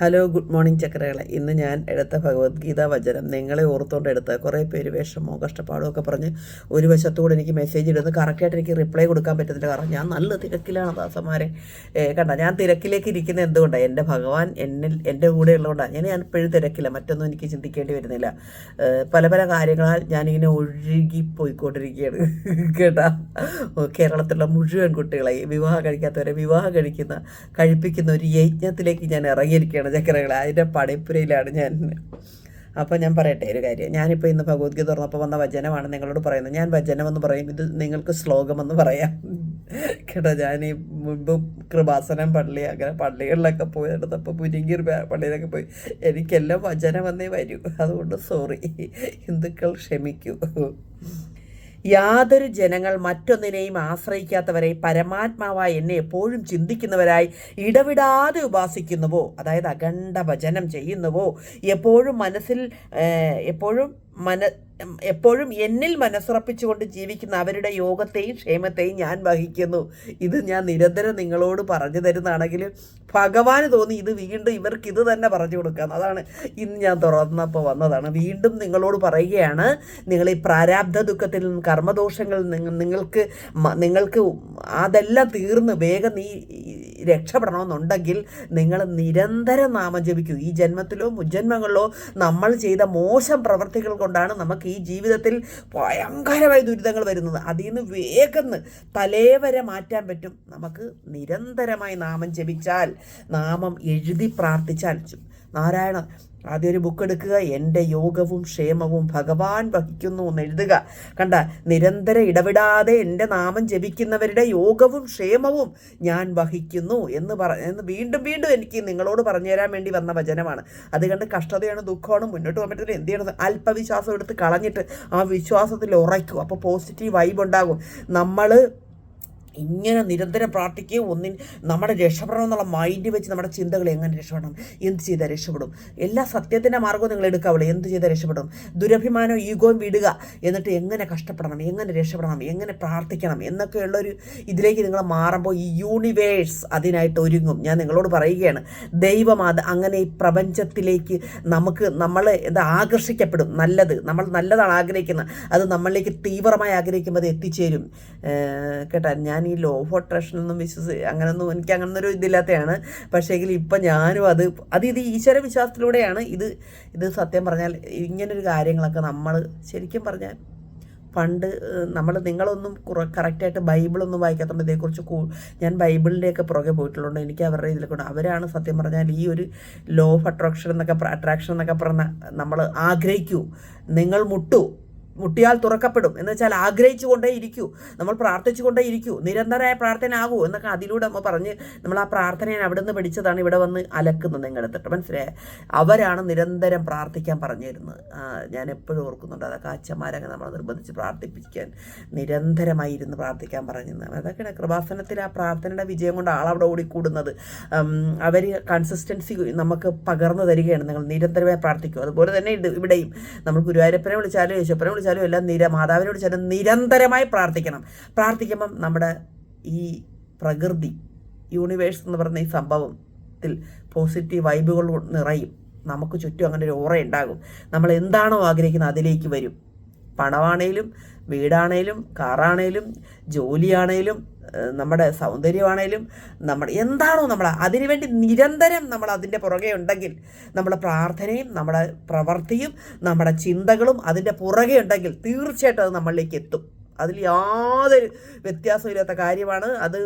Hello good morning ചക്രകളെ ഇന്ന് ഞാൻ എടുത്ത ഭഗവത്ഗീത വചനം നിങ്ങളെ ഓർത്തുകൊണ്ട് എടുത്ത കുറേ പേര് വിഷമോ കഷ്ടപ്പാടോ ഒക്കെ പറഞ്ഞ് ഒരു വശത്തുകൂടെ എനിക്ക് മെസ്സേജ് ഇടുന്നത് കറക്റ്റായിട്ട് എനിക്ക് റിപ്ലൈ കൊടുക്കാൻ പറ്റത്തില്ല. കാരണം ഞാൻ നല്ല തിരക്കിലാണ് ദാസന്മാരെ. കണ്ട ഞാൻ തിരക്കിലേക്ക് ഇരിക്കുന്നത് എന്തുകൊണ്ടാണ് എന്റെ ഭഗവാൻ എന്നിൽ എന്റെ കൂടെ ഉള്ളതുകൊണ്ടാണ് ഞാൻ ഞാൻ ഇപ്പോഴും തിരക്കില്ല. മറ്റൊന്നും എനിക്ക് ചിന്തിക്കേണ്ടി വരുന്നില്ല. പല പല കാര്യങ്ങളാൽ ഞാനിങ്ങനെ ഒഴുകി പോയിക്കൊണ്ടിരിക്കുകയാണ് കേട്ടാ കേരളത്തിലുള്ള മുഴുവൻ കുട്ടികളെ വിവാഹം കഴിക്കാത്തവരെ വിവാഹം കഴിക്കുന്ന കഴിപ്പിക്കുന്ന ഒരു യജ്ഞത്തിലേക്ക് ഞാൻ ഇറങ്ങിയിരിക്കുകയാണ്. ചക്കരകളെ. അതിന്റെ പടിപ്പുരയിലാണ് ഞാൻ. അപ്പോൾ ഞാൻ പറയട്ടെ ഒരു കാര്യം. ഞാനിപ്പോൾ ഇന്ന് ഭഗവത്ഗീത തുറന്നപ്പോൾ വന്ന വചനമാണ് നിങ്ങളോട് പറയുന്നത്. ഞാൻ വചനമെന്ന് പറയും ഇത് നിങ്ങൾക്ക് ശ്ലോകമെന്ന് പറയാം. കേട്ടോ ഞാൻ ഈ മുൻപ് കൃപാസനം പള്ളി അങ്ങനെ പള്ളികളിലൊക്കെ പോയി നടന്നപ്പോൾ പുരിങ്ങീർ പള്ളിയിലൊക്കെ പോയി എനിക്കെല്ലാം വചനമെന്നേ വരൂ. അതുകൊണ്ട് സോറി ഹിന്ദുക്കൾ ക്ഷമിക്കൂ. യാതൊരു ജനങ്ങൾ മറ്റൊന്നിനെയും ആശ്രയിക്കാത്തവരെ പരമാത്മാവായ എന്നെ എപ്പോഴും ചിന്തിക്കുന്നവരായി ഇടവിടാതെ ഉപാസിക്കുന്നുവോ? അതായത് അഖണ്ഡ ഭജനം ചെയ്യുന്നുവോ? എപ്പോഴും മനസ്സിൽ എപ്പോഴും മന എപ്പോഴും എന്നിൽ മനസ്സുറപ്പിച്ചുകൊണ്ട് ജീവിക്കുന്ന അവരുടെ യോഗത്തെയും ക്ഷേമത്തെയും ഞാൻ വഹിക്കുന്നു. ഇത് ഞാൻ നിരന്തരം നിങ്ങളോട് പറഞ്ഞു തരുന്നതാണെങ്കിൽ ഭഗവാന് തോന്നി ഇത് വീണ്ടും ഇവർക്ക് ഇത് തന്നെ പറഞ്ഞു കൊടുക്കാം അതാണ് ഇന്ന് ഞാൻ തുറന്നപ്പോൾ വന്നതാണ്. വീണ്ടും നിങ്ങളോട് പറയുകയാണ് നിങ്ങൾ ഈ പ്രാരാബ്ധ ദുഃഖത്തിൽ നിന്നും കർമ്മദോഷങ്ങളിൽ നിന്ന് നിങ്ങൾക്ക് നിങ്ങൾക്ക് അതെല്ലാം തീർന്ന് വേഗം നീ രക്ഷപ്പെടണമെന്നുണ്ടെങ്കിൽ നിങ്ങൾ നിരന്തരം നാമം ജപിക്കൂ. ഈ ജന്മത്തിലോ മുജ്ജന്മങ്ങളിലോ നമ്മൾ ചെയ്ത മോശം പ്രവൃത്തികൾ കൊണ്ടാണ് നമുക്ക് ഈ ജീവിതത്തിൽ ഭയങ്കരമായ ദുരിതങ്ങൾ വരുന്നത്. അതിൽ നിന്ന് വേഗം തലേവരെ മാറ്റാൻ പറ്റും. നമുക്ക് നിരന്തരമായി നാമം ജപിച്ചാൽ നാമം എഴുതി പ്രാർത്ഥിച്ചാൽ നാരായണ ആദ്യം ഒരു ബുക്ക് എടുക്കുക എന്റെ യോഗവും ക്ഷേമവും ഭഗവാൻ വഹിക്കുന്നു എന്ന് എഴുതുക. കണ്ട നിരന്തരം ഇടവിടാതെ എന്റെ നാമം ജപിക്കുന്നവരുടെ യോഗവും ക്ഷേമവും ഞാൻ വഹിക്കുന്നു എന്ന് പറ എന്ന് വീണ്ടും വീണ്ടും എനിക്ക് നിങ്ങളോട് പറഞ്ഞു തരാൻ വേണ്ടി വന്ന വചനമാണ്. അത് കണ്ട് കഷ്ടതയാണ് ദുഃഖമാണ് മുന്നോട്ട് പോകാൻ പറ്റുന്നത് എന്ത് ചെയ്യണം? അല്പവിശ്വാസം എടുത്ത് കളഞ്ഞിട്ട് ആ വിശ്വാസത്തിൽ ഉറയ്ക്കും. അപ്പോൾ പോസിറ്റീവ് വൈബ് ഉണ്ടാകും. നമ്മൾ ഇങ്ങനെ നിരന്തരം പ്രാർത്ഥിക്കുകയും ഒന്നിൻ നമ്മുടെ രക്ഷപ്പെടണം എന്നുള്ള മൈൻഡ് വെച്ച് നമ്മുടെ ചിന്തകൾ എങ്ങനെ രക്ഷപ്പെടണം? എന്ത് ചെയ്താൽ രക്ഷപ്പെടും? എല്ലാ സത്യത്തിന്റെ മാർഗവും നിങ്ങൾ എടുക്കാവുള്ളൂ എന്ത് ചെയ്താൽ രക്ഷപ്പെടും? ദുരഭിമാനം ഈഗോയും വിടുക. എന്നിട്ട് എങ്ങനെ കഷ്ടപ്പെടണം? എങ്ങനെ രക്ഷപ്പെടണം? എങ്ങനെ പ്രാർത്ഥിക്കണം? എന്നൊക്കെയുള്ളൊരു ഇതിലേക്ക് നിങ്ങൾ മാറുമ്പോൾ ഈ യൂണിവേഴ്സ് അതിനായിട്ട് ഒരുങ്ങും. ഞാൻ നിങ്ങളോട് പറയുകയാണ് ദൈവം അത് അങ്ങനെ ഈ പ്രപഞ്ചത്തിലേക്ക് നമുക്ക് നമ്മൾ എന്താ ആകർഷിക്കപ്പെടും. നല്ലത്. നമ്മൾ നല്ലതാണ് ആഗ്രഹിക്കുന്നത്. അത് നമ്മളിലേക്ക് തീവ്രമായി ആഗ്രഹിക്കുമ്പോൾ അത് എത്തിച്ചേരും. കേട്ടാ ഞാൻ ലോ ഓഫ് അട്രാക്ഷനൊന്നും വിശ്വസി അങ്ങനൊന്നും എനിക്ക് അങ്ങനെ ഒരു ഇതില്ലാത്തതാണ് പക്ഷേ എങ്കിൽ ഇപ്പം ഞാനും അത് അത് ഇത് ഈശ്വര വിശ്വാസത്തിലൂടെയാണ് ഇത് ഇത് സത്യം പറഞ്ഞാൽ ഇങ്ങനൊരു കാര്യങ്ങളൊക്കെ നമ്മൾ ശരിക്കും പറഞ്ഞാൽ പണ്ട് നമ്മൾ നിങ്ങളൊന്നും കുറ കറക്റ്റായിട്ട് ബൈബിളൊന്നും വായിക്കാത്തതുകൊണ്ട് ഇതേക്കുറിച്ച് കൂ ഞാൻ ബൈബിളിന്റെയൊക്കെ പുറകെ പോയിട്ടുള്ളതുകൊണ്ട് എനിക്ക് അവരുടെ ഇതിൽ കൊണ്ട് അവരാണ് സത്യം പറഞ്ഞാൽ ഈ ഒരു ലോ ഓഫ് അട്രാക്ഷൻ എന്നൊക്കെ അട്രാക്ഷൻ എന്നൊക്കെ പറഞ്ഞ നമ്മൾ ആഗ്രഹിക്കൂ. നിങ്ങൾ മുട്ടു. മുട്ടിയാൽ തുറക്കപ്പെടും എന്ന് വെച്ചാൽ ആഗ്രഹിച്ചു കൊണ്ടേ ഇരിക്കൂ. നമ്മൾ പ്രാർത്ഥിച്ചു കൊണ്ടേ ഇരിക്കൂ. നിരന്തരമായ പ്രാർത്ഥന ആകൂ എന്നൊക്കെ അതിലൂടെ നമ്മൾ പറഞ്ഞ് നമ്മൾ ആ പ്രാർത്ഥനയെ അവിടെ നിന്ന് പഠിച്ചതാണ് ഇവിടെ വന്ന് അലക്കുന്നത് നിങ്ങളെടുത്തിട്ട് മനസ്സിലായേ? അവരാണ് നിരന്തരം പ്രാർത്ഥിക്കാൻ പറഞ്ഞു തരുന്നത്. ഞാൻ എപ്പോഴും ഓർക്കുന്നുണ്ട് അതൊക്കെ അച്ഛന്മാരൊക്കെ നമ്മൾ നിർബന്ധിച്ച് പ്രാർത്ഥിപ്പിക്കാൻ നിരന്തരമായി ഇരുന്ന് പ്രാർത്ഥിക്കാൻ പറഞ്ഞിരുന്നത് അതൊക്കെയാണ് കൃപാസനത്തിൽ ആ പ്രാർത്ഥനയുടെ വിജയം കൊണ്ട് ആളവിടെ ഓടിക്കൂടുന്നത്. അവർ കൺസിസ്റ്റൻസി നമുക്ക് പകർന്നു തരികയാണ്. നിങ്ങൾ നിരന്തരമായി പ്രാർത്ഥിക്കും. അതുപോലെ തന്നെ ഇവിടെയും നമ്മൾ ഗുരുവായൂരപ്പനെ വിളിച്ചാലും യേശുപ്പനെ വിളിച്ചാലും എല്ലാം നിര മാതാവിനോട് ചാലും നിരന്തരമായി പ്രാർത്ഥിക്കണം. പ്രാർത്ഥിക്കുമ്പം നമ്മുടെ ഈ പ്രകൃതി യൂണിവേഴ്സ് എന്ന് പറയുന്ന ഈ സംഭവത്തിൽ പോസിറ്റീവ് വൈബുകൾ നിറയും. നമുക്ക് ചുറ്റും അങ്ങനെ ഒരു ഓറ ഉണ്ടാകും. നമ്മൾ എന്താണോ ആഗ്രഹിക്കുന്നത് അതിലേക്ക് വരും. പണമാണേലും വീടാണേലും കാറാണേലും ജോലിയാണേലും നമ്മുടെ സൗന്ദര്യമാണേലും നമ്മൾ എന്താണോ നമ്മൾ അതിനുവേണ്ടി നിരന്തരം നമ്മൾ അതിന്റെ പുറകെ ഉണ്ടെങ്കിൽ നമ്മുടെ പ്രാർത്ഥനയും നമ്മുടെ പ്രവൃത്തിയും നമ്മുടെ ചിന്തകളും അതിന്റെ പുറകെ ഉണ്ടെങ്കിൽ തീർച്ചയായിട്ടും അത് നമ്മളിലേക്ക് എത്തും. അതിൽ യാതൊരു വ്യത്യാസമില്ലാത്ത കാര്യമാണ്. അത്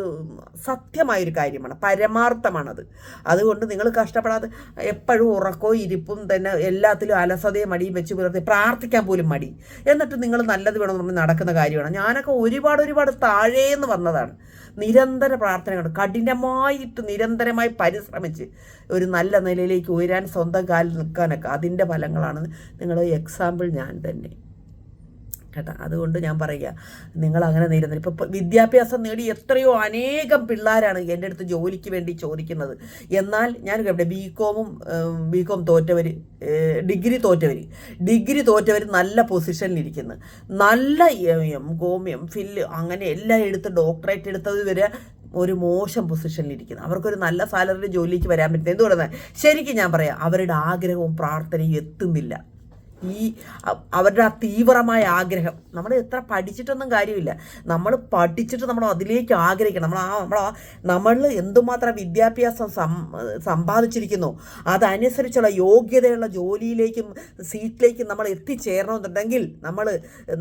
സത്യമായൊരു കാര്യമാണ്. പരമാർത്ഥമാണത്. അതുകൊണ്ട് നിങ്ങൾ കഷ്ടപ്പെടാതെ എപ്പോഴും ഉറക്കവും ഇരിപ്പും തന്നെ എല്ലാത്തിലും അലസതയും മടിയും വെച്ച് പുലർത്തി പ്രാർത്ഥിക്കാൻ പോലും മടി. എന്നിട്ട് നിങ്ങൾ നല്ലത് വേണമെന്ന് പറഞ്ഞ് നടക്കുന്ന കാര്യമാണ്. ഞാനൊക്കെ ഒരുപാട് ഒരുപാട് താഴേന്ന് വന്നതാണ്. നിരന്തര പ്രാർത്ഥനകൾ കഠിനമായിട്ട് നിരന്തരമായി പരിശ്രമിച്ച് ഒരു നല്ല നിലയിലേക്ക് ഉയരാൻ സ്വന്തം കാലിൽ നിൽക്കാനൊക്കെ അതിന്റെ ഫലങ്ങളാണ് നിങ്ങൾ എക്സാമ്പിൾ ഞാൻ തന്നെ. കേട്ടോ അതുകൊണ്ട് ഞാൻ പറയുക നിങ്ങൾ അങ്ങനെ നേരിടുന്നത് ഇപ്പോൾ വിദ്യാഭ്യാസം നേടി എത്രയോ അനേകം പിള്ളേരാണ് എന്റെ അടുത്ത് ജോലിക്ക് വേണ്ടി ചോദിക്കുന്നത്. എന്നാൽ ഞാൻ ഇവിടെ ബി കോമും ബി കോം തോറ്റവർ ഡിഗ്രി തോറ്റവർ ഡിഗ്രി തോറ്റവർ നല്ല പൊസിഷനിലിരിക്കുന്നു. നല്ല എം കോം എം ഫില്ല് അങ്ങനെ എല്ലാം എടുത്ത് ഡോക്ടറേറ്റ് എടുത്തത് വരെ ഒരു മോശം പൊസിഷനിലിരിക്കുന്നു. അവർക്കൊരു നല്ല സാലറി ജോലിക്ക് വരാൻ പറ്റുന്നത് എന്തുകൊണ്ടാണ് ശരിക്കും ഞാൻ പറയാം അവരുടെ ആഗ്രഹവും പ്രാർത്ഥനയും എത്തുന്നില്ല. ഈ അവരുടെ ആ തീവ്രമായ ആഗ്രഹം. നമ്മൾ എത്ര പഠിച്ചിട്ടൊന്നും കാര്യമില്ല. നമ്മൾ പഠിച്ചിട്ട് നമ്മൾ അതിലേക്ക് ആഗ്രഹിക്കണം. നമ്മൾ ആ നമ്മൾ നമ്മൾ എന്തുമാത്രം വിദ്യാഭ്യാസം സമ്പാദിച്ചിരിക്കുന്നു അതനുസരിച്ചുള്ള യോഗ്യതയുള്ള ജോലിയിലേക്കും സീറ്റിലേക്കും നമ്മൾ എത്തിച്ചേരണമെന്നുണ്ടെങ്കിൽ നമ്മൾ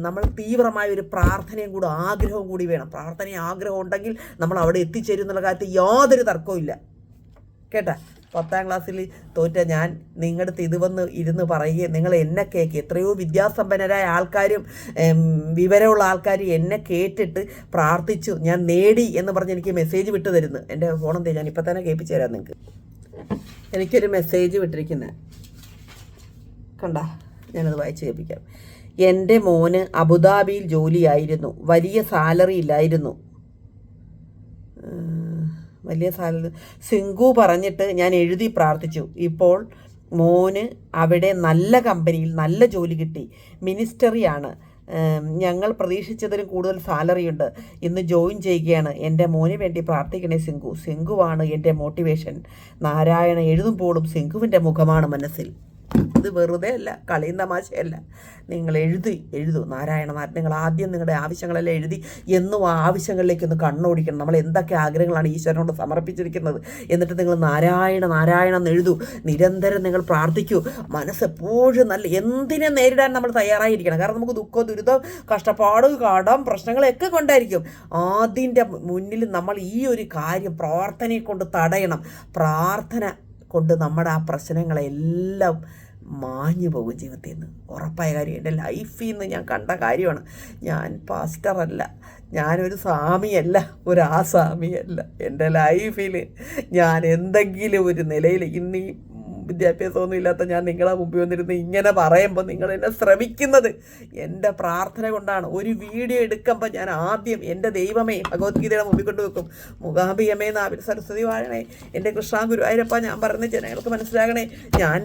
നമ്മൾ തീവ്രമായ ഒരു പ്രാർത്ഥനയും കൂടി ആഗ്രഹവും കൂടി വേണം. പ്രാർത്ഥനയും ആഗ്രഹം ഉണ്ടെങ്കിൽ നമ്മൾ അവിടെ എത്തിച്ചേരും എന്നുള്ള കാര്യത്തിൽ യാതൊരു തർക്കവും ഇല്ല കേട്ടാ? പത്താം ക്ലാസ്സിൽ തോറ്റ ഞാൻ നിങ്ങളുടെ ഇത് വന്ന് ഇരുന്ന് പറയുകയും നിങ്ങൾ എന്നെ കേക്ക് എത്രയോ വിദ്യാസമ്പന്നരായ ആൾക്കാരും വിവരമുള്ള ആൾക്കാരും എന്നെ കേട്ടിട്ട് പ്രാർത്ഥിച്ചു. ഞാൻ നേടി എന്ന് പറഞ്ഞ് എനിക്ക് മെസ്സേജ് വിട്ടു തരുന്നു. എന്റെ ഫോണെന്തേ ഞാൻ ഇപ്പം തന്നെ കേൾപ്പിച്ചു തരാം നിങ്ങൾക്ക്. എനിക്കൊരു മെസ്സേജ് വിട്ടിരിക്കുന്നത് കണ്ട? ഞാനത് വായിച്ച് കേൾപ്പിക്കാം. എന്റെ മോന് അബുദാബിയിൽ ജോലിയായിരുന്നു. വലിയ സാലറി ഇല്ലായിരുന്നു. വലിയ സാലറി. സിങ്കു പറഞ്ഞിട്ട് ഞാൻ എഴുതി പ്രാർത്ഥിച്ചു. ഇപ്പോൾ മോന് അവിടെ നല്ല കമ്പനിയിൽ നല്ല ജോലി കിട്ടി. മിനിസ്റ്ററിയാണ്. ഞങ്ങൾ പ്രതീക്ഷിച്ചതിലും കൂടുതൽ സാലറി ഉണ്ട് ഇന്ന് ജോയിൻ ചെയ്യുകയാണ്. എന്റെ മോന് വേണ്ടി പ്രാർത്ഥിക്കണേ സിങ്കു. സിങ്കുവാണ് എന്റെ മോട്ടിവേഷൻ. നാരായണ എഴുതുമ്പോഴും സിങ്കുവിന്റെ മുഖമാണ് മനസ്സിൽ. ഇത് വെറുതെ അല്ല കളിയും തമാശയല്ല. നിങ്ങൾ എഴുതി എഴുതൂ. നാരായണമാർ നിങ്ങൾ ആദ്യം നിങ്ങളുടെ ആവശ്യങ്ങളെല്ലാം എഴുതി എന്നും ആ ആവശ്യങ്ങളിലേക്ക് ഒന്ന് കണ്ണോടിക്കണം. നമ്മൾ എന്തൊക്കെ ആഗ്രഹങ്ങളാണ് ഈശ്വരനോട് സമർപ്പിച്ചിരിക്കുന്നത്? എന്നിട്ട് നിങ്ങൾ നാരായണ നാരായണ എന്ന് എഴുതൂ. നിരന്തരം നിങ്ങൾ പ്രാർത്ഥിക്കൂ. മനസ്സെപ്പോഴും നല്ല എന്തിനെ നേരിടാൻ നമ്മൾ തയ്യാറായിരിക്കണം. കാരണം നമുക്ക് ദുഃഖം ദുരിതം കഷ്ടപ്പാട് കടം പ്രശ്നങ്ങളൊക്കെ കൊണ്ടായിരിക്കും. അതിന്റെ മുന്നിൽ നമ്മൾ ഈ ഒരു കാര്യം പ്രാർത്ഥനയെ കൊണ്ട് തടയണം. പ്രാർത്ഥന കൊണ്ട് നമ്മുടെ ആ പ്രശ്നങ്ങളെല്ലാം മാഞ്ഞു പോകും ജീവിതത്തിൽ നിന്ന് ഉറപ്പായ കാര്യം. എന്റെ ലൈഫിൽ നിന്ന് ഞാൻ കണ്ട കാര്യമാണ്. ഞാൻ പാസ്റ്ററല്ല. ഞാനൊരു സ്വാമിയല്ല. ഒരു ആസാമിയല്ല എന്റെ ലൈഫിൽ ഞാൻ എന്തെങ്കിലും ഒരു നിലയിൽ ഇന്ന് വിദ്യാഭ്യാസമൊന്നും ഇല്ലാത്ത ഞാൻ നിങ്ങളെ മുമ്പിൽ വന്നിരുന്ന് ഇങ്ങനെ പറയുമ്പോൾ നിങ്ങൾ എന്നെ ശ്രമിക്കുന്നത്. എന്റെ പ്രാർത്ഥന കൊണ്ടാണ്. ഒരു വീഡിയോ എടുക്കുമ്പോൾ ഞാൻ ആദ്യം എന്റെ ദൈവമേ ഭഗവത്ഗീതയുടെ മുമ്പിൽ കൊണ്ടുവെക്കും മുഖാംബിയമേ നാവിൽ സരസ്വതി വാഴണേ. എന്റെ കൃഷ്ണ ഗുരുവായൂരപ്പ ഞാൻ പറഞ്ഞ ജനങ്ങൾക്ക് മനസ്സിലാകണേ. ഞാൻ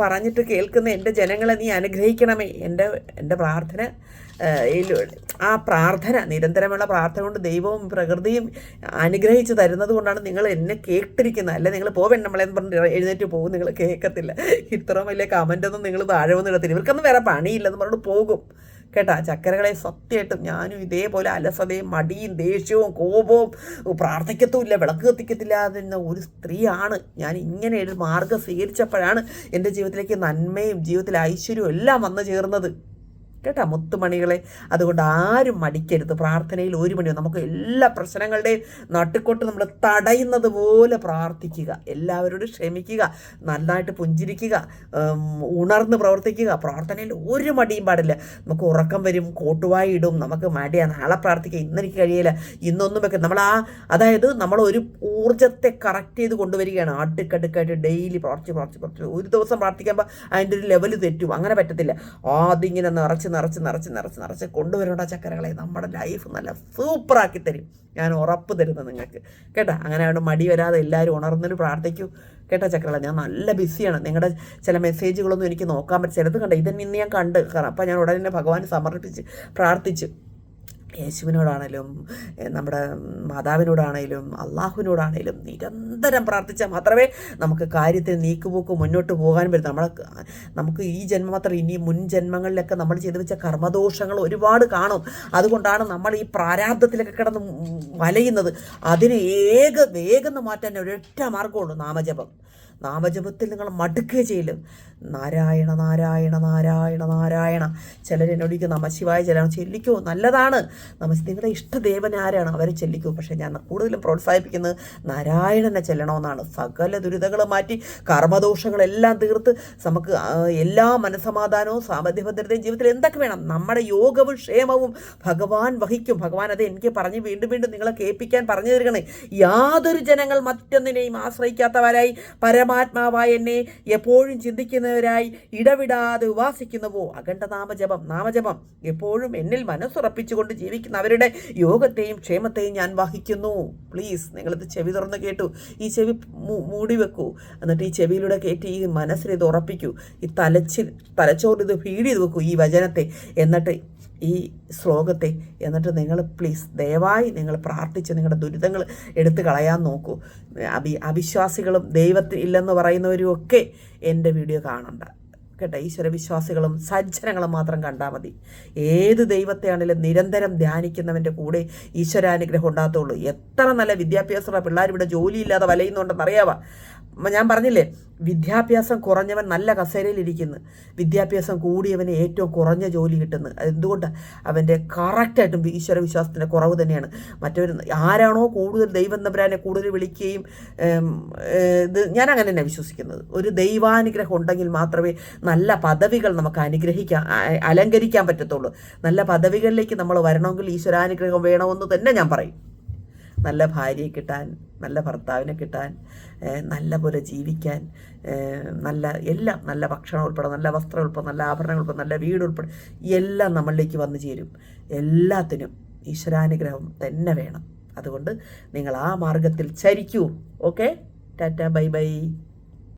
പറഞ്ഞിട്ട് കേൾക്കുന്ന എന്റെ ജനങ്ങളെ നീ അനുഗ്രഹിക്കണമേ. എന്റെ എന്റെ പ്രാർത്ഥന ആ പ്രാർത്ഥന നിരന്തരമുള്ള പ്രാർത്ഥന കൊണ്ട് ദൈവവും പ്രകൃതിയും അനുഗ്രഹിച്ച് തരുന്നത് കൊണ്ടാണ് നിങ്ങൾ എന്നെ കേട്ടിരിക്കുന്നത്. അല്ലെ നിങ്ങൾ പോവൻ നമ്മളെന്ന് പറഞ്ഞ് എഴുന്നേറ്റ് പോകും നിങ്ങൾ കേൾക്കത്തില്ല. ഇത്ര വലിയ കമന്റൊന്നും നിങ്ങൾ താഴെ വന്ന് ഇടത്തില്ല. ഇവർക്കൊന്നും വേറെ പണിയില്ലെന്ന് പറഞ്ഞിട്ട് പോകും. കേട്ടാ ചക്കരകളെ സത്യമായിട്ടും ഞാനും ഇതേപോലെ അലസതയും മടിയും ദേഷ്യവും കോപവും പ്രാർത്ഥിക്കത്തുമില്ല വിളക്ക് കത്തിക്കത്തില്ല എന്ന ഒരു സ്ത്രീയാണ്. ഞാൻ ഇങ്ങനെ ഒരു മാർഗം സ്വീകരിച്ചപ്പോഴാണ് എന്റെ ജീവിതത്തിലേക്ക് നന്മയും ജീവിതത്തിലെ ഐശ്വര്യവും എല്ലാം വന്നു ചേർന്നത്. കേട്ടാ മുത്തുമണികളെ? അതുകൊണ്ട് ആരും മടിക്കരുത്. പ്രാർത്ഥനയിൽ ഒരു മണിയോ. നമുക്ക് എല്ലാ പ്രശ്നങ്ങളുടെയും നട്ടിക്കൊട്ട് നമ്മൾ തടയുന്നത് പോലെ പ്രാർത്ഥിക്കുക. എല്ലാവരോടും ക്ഷമിക്കുക. നന്നായിട്ട് പുഞ്ചിരിക്കുക. ഉണർന്ന് പ്രവർത്തിക്കുക. പ്രാർത്ഥനയിൽ ഒരു മടിയും പാടില്ല. നമുക്ക് ഉറക്കം വരും കോട്ടുവായി ഇടും. നമുക്ക് മടിയാണ് നാളെ പ്രാർത്ഥിക്കുക ഇന്നെനിക്ക് കഴിയില്ല. ഇന്നൊന്നും വെക്കും നമ്മൾ ആ അതായത് നമ്മൾ ഒരു ഊർജത്തെ കറക്റ്റ് ചെയ്ത് കൊണ്ടുവരികയാണ്. അടുക്കടുക്കായിട്ട് ഡെയിലി പ്രാർത്ഥിച്ച് പ്രാർത്ഥിച്ച് പ്രാർത്ഥിച്ച്. ഒരു ദിവസം പ്രാർത്ഥിക്കുമ്പോൾ അതിന്റെ ഒരു ലെവൽ തെറ്റും. അങ്ങനെ പറ്റത്തില്ല. ആദ്യം ഇങ്ങനെ നിറച്ച് നിറച്ച് നിറച്ച് നിറച്ച് നിറച്ച് കൊണ്ടുവരേണ്ട ചക്കരകളെ? നമ്മുടെ ലൈഫ് നല്ല സൂപ്പറാക്കി തരും. ഞാൻ ഉറപ്പ് തരുന്നത് നിങ്ങൾക്ക്. കേട്ടോ? അങ്ങനെ അവിടെ മടി വരാതെ എല്ലാവരും ഉണർന്നിട്ട് പ്രാർത്ഥിക്കൂ. കേട്ടോ ചക്രകള ഞാൻ നല്ല ബിസിയാണ് നിങ്ങളുടെ ചില മെസ്സേജുകളൊന്നും എനിക്ക് നോക്കാൻ പറ്റും ചിലത് കണ്ട? ഇതന്നെ ഇന്ന് ഞാൻ കണ്ട്. കാരണം അപ്പം ഞാൻ ഉടനെ ഭഗവാൻ സമർപ്പിച്ച് പ്രാർത്ഥിച്ചു. യേശുവിനോടാണേലും നമ്മുടെ മാതാവിനോടാണേലും അള്ളാഹുവിനോടാണേലും നിരന്തരം പ്രാർത്ഥിച്ചാൽ മാത്രമേ നമുക്ക് കാര്യത്തിൽ നീക്കുപോക്ക് മുന്നോട്ട് പോകാൻ പറ്റും. നമ്മളെ നമുക്ക് ഈ ജന്മം മാത്രം ഇനി മുൻ ജന്മങ്ങളിലൊക്കെ നമ്മൾ ചെയ്തു വെച്ച കർമ്മദോഷങ്ങൾ ഒരുപാട് കാണും. അതുകൊണ്ടാണ് നമ്മൾ ഈ പ്രാരാബ്ധത്തിലൊക്കെ കിടന്ന് വലയുന്നത്. അതിന് ഏക വേഗം മാറ്റാൻ ഒരൊറ്റ മാർഗമുള്ളൂ നാമജപം. നാമജപത്തിൽ നിങ്ങൾ മടുക്കുക ചെയ്യലും. നാരായണ നാരായണ നാരായണ നാരായണ. ചിലരെന്നോടിക്ക് നമശിവായ ചിലർ ചെല്ലിക്കോ? നല്ലതാണ്. നമ നിങ്ങളുടെ ഇഷ്ടദേവൻ അവരെ ചെല്ലിക്കോ. പക്ഷേ ഞാൻ കൂടുതലും പ്രോത്സാഹിപ്പിക്കുന്നത് നാരായണനെ ചെല്ലണമെന്നാണ്. സകല ദുരിതങ്ങൾ മാറ്റി കർമ്മദോഷങ്ങളെല്ലാം തീർത്ത് നമുക്ക് എല്ലാ മനസമാധാനവും സാമധ്യഭദ്രതയും ജീവിതത്തിൽ എന്തൊക്കെ വേണം? നമ്മുടെ യോഗവും ക്ഷേമവും ഭഗവാൻ വഹിക്കും. ഭഗവാൻ അത് എനിക്ക് പറഞ്ഞ് വീണ്ടും വീണ്ടും നിങ്ങളെ കേൾപ്പിക്കാൻ പറഞ്ഞു തരികണേ യാതൊരു ജനങ്ങൾ മറ്റൊന്നിനെയും ആശ്രയിക്കാത്തവരായി പരമാത്മാവായ എന്നെ എപ്പോഴും ചിന്തിക്കുന്നവരായി ഇടവിടാതെ ഉപാസിക്കുന്നുവോ? അഖണ്ഡ നാമജപം നാമജപം. എപ്പോഴും എന്നിൽ മനസ്സുറപ്പിച്ചുകൊണ്ട് ജീവിക്കുന്നവരുടെ യോഗത്തെയും ക്ഷേമത്തെയും ഞാൻ വഹിക്കുന്നു. പ്ലീസ് നിങ്ങളിത് ചെവി തുറന്ന് കേട്ടു. ഈ ചെവി മൂടി വെക്കൂ. എന്നിട്ട് ഈ ചെവിയിലൂടെ കയറ്റി ഈ മനസ്സിൽ ഇത് ഉറപ്പിക്കൂ. ഈ തലച്ചിൽ തലച്ചോറിൽ ഇത് ഫീഡ് ചെയ്ത് വെക്കൂ ഈ വചനത്തെ. എന്നിട്ട് ഈ ശ്ലോകത്തെ എന്നിട്ട് നിങ്ങൾ പ്ലീസ് ദയവായി നിങ്ങൾ പ്രാർത്ഥിച്ച് നിങ്ങളുടെ ദുരിതങ്ങൾ എടുത്തു കളയാൻ നോക്കൂ. അഭി അവിശ്വാസികളും ദൈവത്തിൽ ഇല്ലെന്ന് പറയുന്നവരും ഒക്കെ എന്റെ വീഡിയോ കാണണ്ട. കേട്ടോ ഈശ്വരവിശ്വാസികളും സജ്ജനങ്ങളും മാത്രം കണ്ടാൽ മതി. ഏത് ദൈവത്തെയാണെങ്കിലും നിരന്തരം ധ്യാനിക്കുന്നവന്റെ കൂടെ ഈശ്വരാനുഗ്രഹം ഉണ്ടാകത്തുള്ളൂ. എത്ര നല്ല വിദ്യാഭ്യാസമുള്ള പിള്ളേർ ഇവിടെ ജോലിയില്ലാതെ വലയുന്നുണ്ടെന്ന് അറിയാവാ ഞാൻ പറഞ്ഞില്ലേ വിദ്യാഭ്യാസം കുറഞ്ഞവൻ നല്ല കസേരയിലിരിക്കുന്നു. വിദ്യാഭ്യാസം കൂടിയവന് ഏറ്റവും കുറഞ്ഞ ജോലി കിട്ടുന്നു. എന്തുകൊണ്ടാണ് അവന്റെ കറക്റ്റായിട്ടും ഈശ്വര വിശ്വാസത്തിന്റെ കുറവ് തന്നെയാണ്. മറ്റവർ ആരാണോ കൂടുതൽ ദൈവം തമ്പുരാനെ കൂടുതൽ വിളിക്കുകയും ഇത് ഞാൻ അങ്ങനെ തന്നെ വിശ്വസിക്കുന്നത്. ഒരു ദൈവാനുഗ്രഹം ഉണ്ടെങ്കിൽ മാത്രമേ നല്ല പദവികൾ നമുക്ക് അനുഗ്രഹിക്കാൻ അലങ്കരിക്കാൻ പറ്റത്തുള്ളൂ. നല്ല പദവികളിലേക്ക് നമ്മൾ വരണമെങ്കിൽ ഈശ്വരാനുഗ്രഹം വേണമെന്ന് തന്നെ ഞാൻ പറയും. നല്ല ഭാര്യയെ കിട്ടാൻ നല്ല ഭർത്താവിനെ കിട്ടാൻ നല്ല പോലെ ജീവിക്കാൻ നല്ല എല്ലാം നല്ല ഭക്ഷണം ഉൾപ്പെടെ നല്ല വസ്ത്രം ഉൾപ്പെടെ നല്ല ആഭരണങ്ങൾ ഉൾപ്പെടെ നല്ല വീട് ഉൾപ്പെടെ എല്ലാം നമ്മളിലേക്ക് വന്നു ചേരും. എല്ലാത്തിനും ഈശ്വരാനുഗ്രഹം തന്നെ വേണം. അതുകൊണ്ട് നിങ്ങൾ ആ മാർഗത്തിൽ ചരിക്കൂ. ഓക്കെ? Tata bye bye.